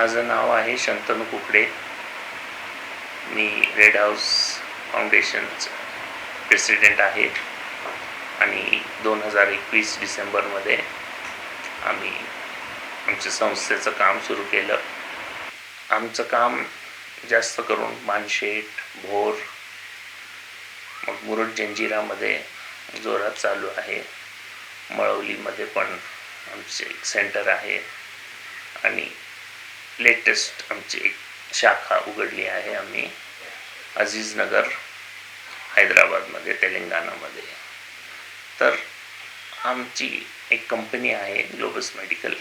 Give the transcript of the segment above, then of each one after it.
माझं नाव आहे शंतनू कुकडे. मी रेड हाऊस फाउंडेशनचं प्रेसिडेंट आहे. आणि दोन हजार एकवीस डिसेंबरमध्ये आम्ही आमच्या संस्थेचं काम सुरू केलं. आमचं काम जास्त करून मानशेट भोर मग मुरुड जंजिरामध्ये जोरात चालू आहे. मळवलीमध्ये पण आमचे एक सेंटर आहे. आणि लेटेस्ट आमची एक शाखा उघडली आहे आम्ही अजीजनगर हैदराबादमध्ये तेलंगणामध्ये. तर आमची एक कंपनी आहे ग्लोबस मेडिकल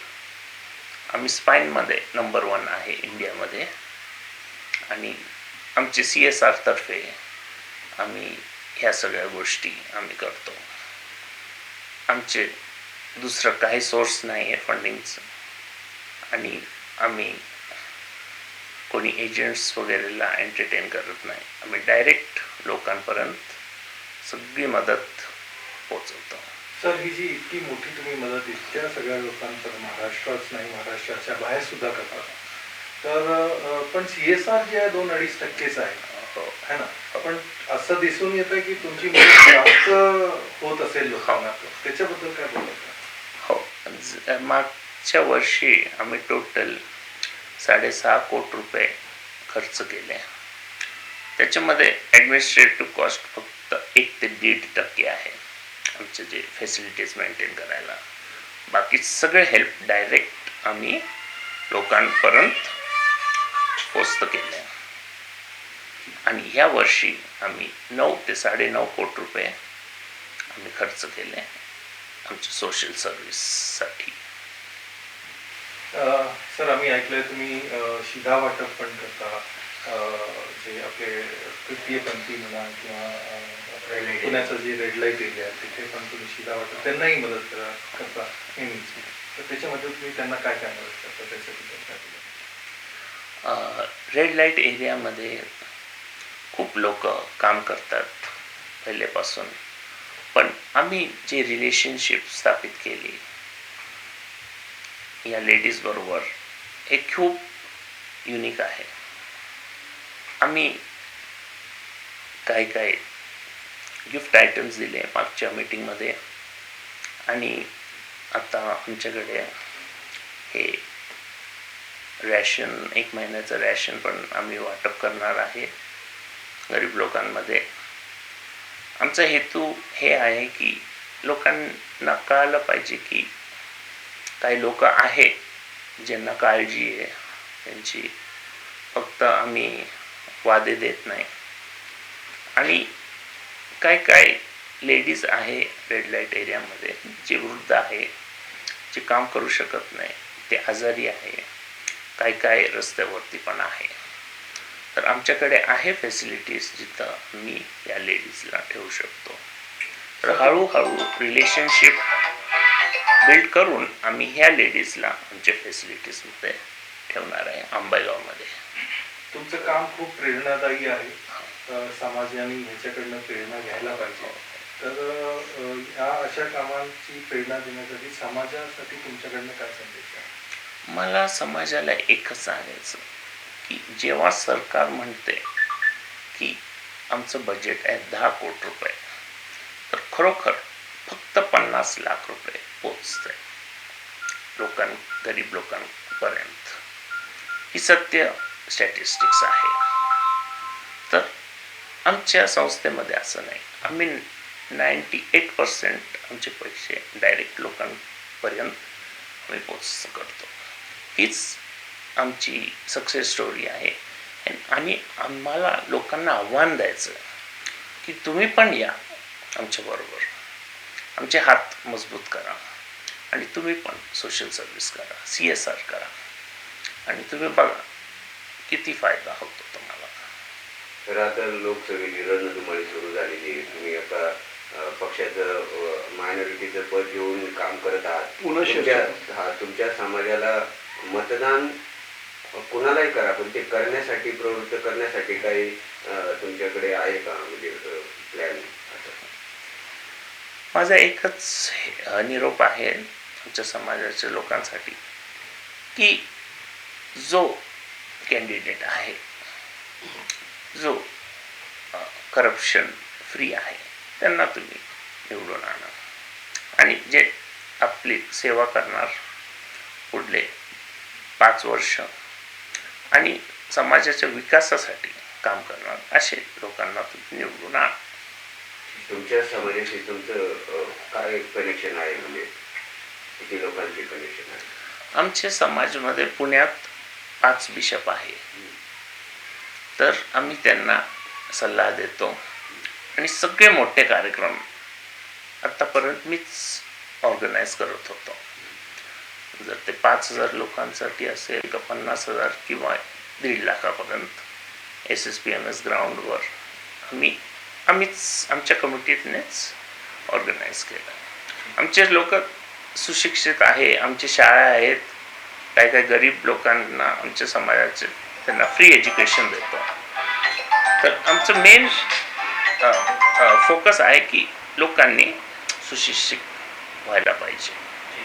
आम्ही स्पाईनमध्ये नंबर वन आहे इंडियामध्ये. आणि आमचे सी एस आरतर्फे आम्ही ह्या सगळ्या गोष्टी आम्ही करतो. आमचे दुसरं काही सोर्स नाही आहे फंडिंगचं आणि आम्ही कोणी एजंट्स वगैरेला एंटरटेन करत नाही. आम्ही डायरेक्ट लोकांपर्यंत सगळी मदत पोचवतो सर ही जी इतकी मोठी तुम्ही मदत इतक्या सगळ्या लोकांपर्यंत महाराष्ट्राच नाही महाराष्ट्राच्या बाहेर सुद्धा करता. तर पण सी एस आर जे आहे दोन अडीच टक्केच आहे. हो. है ना? पण असं दिसून येतं की तुमची मदत जास्त होत असेल लोकांना. त्याच्याबद्दल काय बोलत हो. ज- च्या वर्षी आम्ही टोटल साडेसहा कोटी रुपये खर्च केले. त्याच्यामध्ये ॲडमिनिस्ट्रेटिव्ह कॉस्ट फक्त एक ते दीड टक्के आहे आमचे जे फॅसिलिटीज मेंटेन करायला. बाकी सगळे हेल्प डायरेक्ट आम्ही लोकांपर्यंत पोचतं केले. आणि ह्या वर्षी आम्ही नऊ ते साडेनऊ कोटी रुपये आम्ही खर्च केले आमच्या सोशल सर्व्हिससाठी सर आम्ही ऐकलंय तुम्ही शिधा वाटप पण करता. जे आपले तृतीय पंथी म्हणा किंवा पुण्याचं जे रेड लाइट एरिया आहे तिथे पण तुम्ही शिधा वाटप त्यांनाही मदत करा करता नेहमीच तर त्याच्यामध्ये तुम्ही त्यांना काय काय मदत करता त्याच्याबद्दल रेड लाइट एरियामध्ये खूप लोक काम करतात पहिल्यापासून पण आम्ही जे रिलेशनशिप स्थापित केली या लेडीजबरोबर हे खूप युनिक आहे. आम्ही काही काही गिफ्ट आयटम्स दिले मागच्या मीटिंगमध्ये आणि आता आमच्याकडे हे रॅशन एक महिन्याचं रॅशन पण आम्ही वाटप करणार आहे गरीब लोकांमध्ये. आमचा हेतू हे आहे की लोकांना कळालं पाहिजे की काही लोक आहे ज्यांना काळजी आहे. त्यांची फक्त आम्ही वादे देत नाही. आणि काय काय लेडीज आहे रेड लाइट एरियामध्ये जे वृद्ध आहे जे काम करू शकत नाही ते आजारी आहे काय काय रस्त्यावरती पण आहे. तर आमच्याकडे आहे फॅसिलिटीज जिथं मी या लेडीजला ठेवू शकतो. तर हळूहळू रिलेशनशिप बिल्ड करून आम्ही ह्या लेडीजला आमच्या फॅसिलिटीजमध्ये ठेवणार आहे आंबेगावमध्ये. तुमचं काम खूप प्रेरणादायी आहे. समाजाने ह्याच्याकडनं प्रेरणा घ्यायला पाहिजे. तर ह्या अशा कामांची प्रेरणा देण्यासाठी समाजासाठी तुमच्याकडनं काय संदेश आहे? मला समाजाला एकच सांगायचं की जेव्हा सरकार म्हणते की आमचं बजेट आहे दहा कोटी रुपये तर खरोखर पन्नास लाख रुपये पोचते लोकां गरीब लोकांपर्यंत. ही सत्य स्टॅटिस्टिक्स आहे. तर आमच्या संस्थेमध्ये असं नाही. आम्ही नाईंटी एट पर्सेंट आमचे पैसे डायरेक्ट लोकांपर्यंत आम्ही पोच करतो हीच आमची सक्सेस स्टोरी आहे. आणि आम्हाला लोकांना आव्हान द्यायचं की तुम्ही पण या आमच्याबरोबर आमचे हात मजबूत करा. आणि तुम्ही पण सोशल सर्व्हिस करा सी एस आर करा. आणि तुम्ही बघा किती फायदा होतो तुम्हाला. तर आता लोकसभेची रणधुमाळी सुरू झालेली आहे. तुम्ही आता पक्षाचं मायनॉरिटीचं पद घेऊन काम करत आहात. तुमच्या. हा तुमच्या समाजाला मतदान कुणालाही करा पण ते करण्यासाठी प्रवृत्त करण्यासाठी काही तुमच्याकडे आहे का? म्हणजे माझा एकच हे- निरोप आहे आमच्या समाजाच्या लोकांसाठी की जो कॅन्डिडेट आहे जो करप्शन फ्री आहे त्यांना तुम्ही निवडून आणा. आणि जे आपली सेवा करणार पुढले पाच वर्ष आणि समाजाच्या विकासासाठी काम करणार असे लोकांना तुम्ही निवडून आणा. तुमच्या समाजाशी तुमचं काय कनेक्शन आहे? म्हणजे किती लोकांचे कनेक्शन आहे? आमच्या समाजमध्ये पुण्यात पाच बिशप आहे. तर आम्ही त्यांना सल्ला देतो. आणि सगळे मोठे कार्यक्रम आत्तापर्यंत मीच ऑर्गनाईज करत होतो. जर ते पाच हजार लोकांसाठी असेल का पन्नास हजार किंवा दीड लाखापर्यंत S S P M S ग्राउंडवर आम्ही आम्हीच आमच्या कमिटीतनेच ऑर्गनाईज केलं. आमचे लोक सुशिक्षित आहे आमची शाळा आहेत काही काही गरीब लोकांना आमच्या समाजाचे त्यांना फ्री एज्युकेशन देतो. तर आमचं मेन फोकस आहे की लोकांनी सुशिक्षित व्हायला पाहिजे.